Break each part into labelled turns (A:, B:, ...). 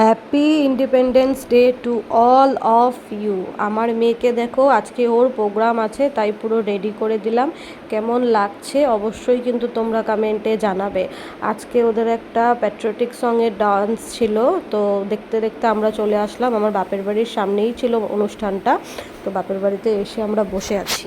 A: Happy independence day to all of you আমার মেয়েকে দেখো, আজকে ওর প্রোগ্রাম আছে, তাই পুরো রেডি করে দিলাম। কেমন লাগছে অবশ্যই কিন্তু তোমরা কমেন্টে জানাবে। আজকে ওদের একটা প্যাট্রিয়টিক সঙের ডান্স ছিল, তো দেখতে দেখতে আমরা চলে আসলাম। আমার বাপের বাড়ির সামনেই ছিল অনুষ্ঠানটা, তো বাপের বাড়িতে এসে আমরা বসে আছি।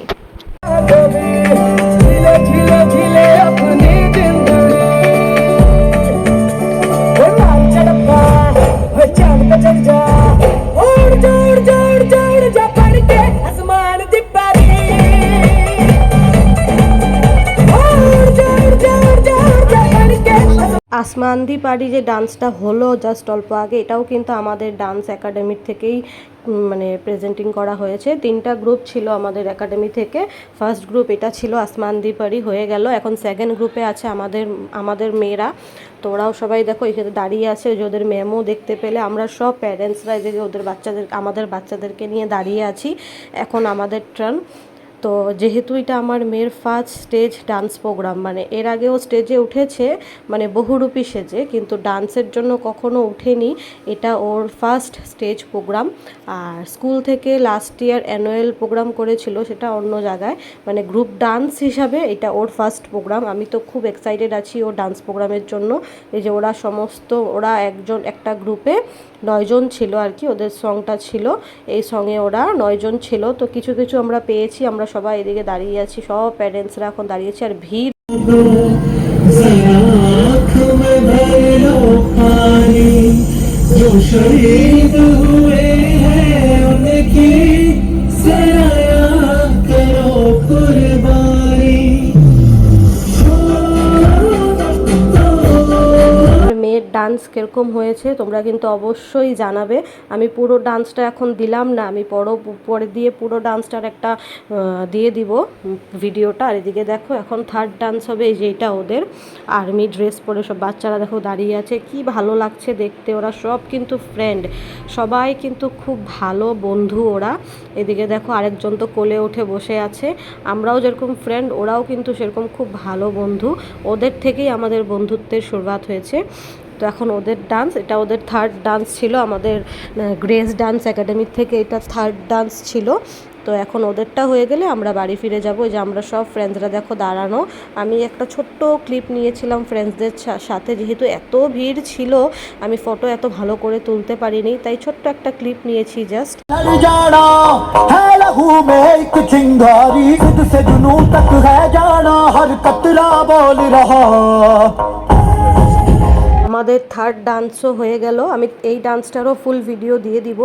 A: আসমানদি পাড়ি যে ডান্সটা হলো জাস্ট অল্প আগে, এটাও কিন্তু আমাদের ডান্স একাডেমির থেকেই মানে প্রেজেন্টিং করা হয়েছে। তিনটা গ্রুপ ছিল আমাদের একাডেমি থেকে। ফার্স্ট গ্রুপ এটা ছিল আসমানদি পাড়ি, হয়ে গেল। এখন সেকেন্ড গ্রুপে আছে আমাদের আমাদের মেয়েরা। তো ওরাও সবাই দেখো এখানে দাঁড়িয়ে আছে যে ওদের ম্যামও দেখতে পেলে আমরা সব প্যারেন্টসরা যে ওদের বাচ্চাদের, আমাদের বাচ্চাদেরকে নিয়ে দাঁড়িয়ে আছি। এখন আমাদের টার্ন তো যেহেতু এটা আমার মেয়ের ফার্স্ট স্টেজ ডান্স প্রোগ্রাম মানে এর আগেও স্টেজে উঠেছে মানে বহুরূপী সেজে, কিন্তু ডান্সের জন্য কখনো উঠেনি। এটা ওর ফার্স্ট স্টেজ প্রোগ্রাম আর স্কুল থেকে লাস্ট ইয়ার অ্যানুয়াল প্রোগ্রাম করেছিল সেটা অন্য জায়গায়। মানে গ্রুপ ডান্স হিসাবে এটা ওর ফার্স্ট প্রোগ্রাম আমি তো খুব এক্সাইটেড আছি ওর ডান্স প্রোগ্রামের জন্য। এই যে ওরা সমস্ত, ওরা একজন, একটা গ্রুপে নয়জন ছিল আর কি, ওদের সংটা ছিল। এই সঙ্গে ওরা নয়জন ছিল। তো কিছু কিছু আমরা পেয়েছি, আমরা সবাই এদিকে দাঁড়িয়ে আছি সব প্যারেন্টসরা এখন দাঁড়িয়েছে আর ভিড়
B: आँख में भर लो पानी जो शहीद
A: ডান্স কীরকম হয়েছে তোমরা কিন্তু অবশ্যই জানাবে। আমি পুরো ডান্সটা এখন দিলাম না, আমি পরও পরে দিয়ে পুরো ডান্সটার একটা দিয়ে দিব ভিডিওটা। আর এদিকে দেখো, এখন থার্ড ডান্স হবে এই যে এটা ওদের। আর্মি ড্রেস পরে সব বাচ্চারা দেখো দাঁড়িয়ে আছে। কি ভালো লাগছে দেখতে। ওরা সব কিন্তু ফ্রেন্ড সবাই কিন্তু খুব ভালো বন্ধু ওরা। এদিকে দেখো আরেকজন তো কোলে উঠে বসে আছে। আমরাও যেরকম ফ্রেন্ড ওরাও কিন্তু সেরকম খুব ভালো বন্ধু। ওদের থেকেই আমাদের বন্ধুত্বের শুরুয়াত হয়েছে। তো এখন ওদের ডান্স এটা ওদের থার্ড ডান্স ছিল আমাদের গ্রেস ডান্স একাডেমির থেকে এটা থার্ড ডান্স ছিল তো এখন ওদেরটা হয়ে গেলে আমরা বাড়ি ফিরে যাব যে আমরা সব ফ্রেন্ডসরা দেখো দাঁড়ানো আমি একটা ছোট্ট ক্লিপ নিয়েছিলাম ফ্রেন্ডসদের সাথে যেহেতু এত ভিড় ছিল আমি ফটো এত ভালো করে তুলতে পারিনি তাই ছোট্ট একটা ক্লিপ নিয়েছি জাস্ট
C: लड़ जाना है लहू में एक चिंगारी खुद से जुनू तक है जाना हर कतरा बोल रहा
A: আমাদের থার্ড ডান্সও হয়ে গেল। আমি এই ডান্সটারও ফুল ভিডিও দিয়ে দিব।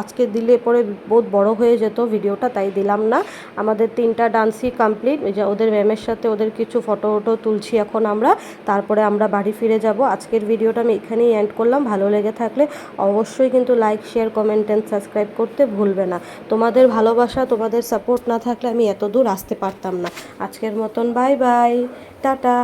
A: আজকে দিলে পরে বহুত বড় হয়ে যেত ভিডিওটা তাই দিলাম না। আমাদের তিনটা ডান্সই কমপ্লিট ওদের ম্যামের সাথে ওদের কিছু ফটো ওটো তুলছি এখন আমরা। তারপরে আমরা বাড়ি ফিরে যাব। আজকের ভিডিওটা আমি এখানেই এন্ড করলাম। ভালো লেগে থাকলে অবশ্যই কিন্তু like share comment and subscribe করতে ভুলবে না। তোমাদের ভালোবাসা, তোমাদের সাপোর্ট না থাকলে আমি এত দূর আসতে পারতাম না। আজকের মতন বাই বাই টাটা।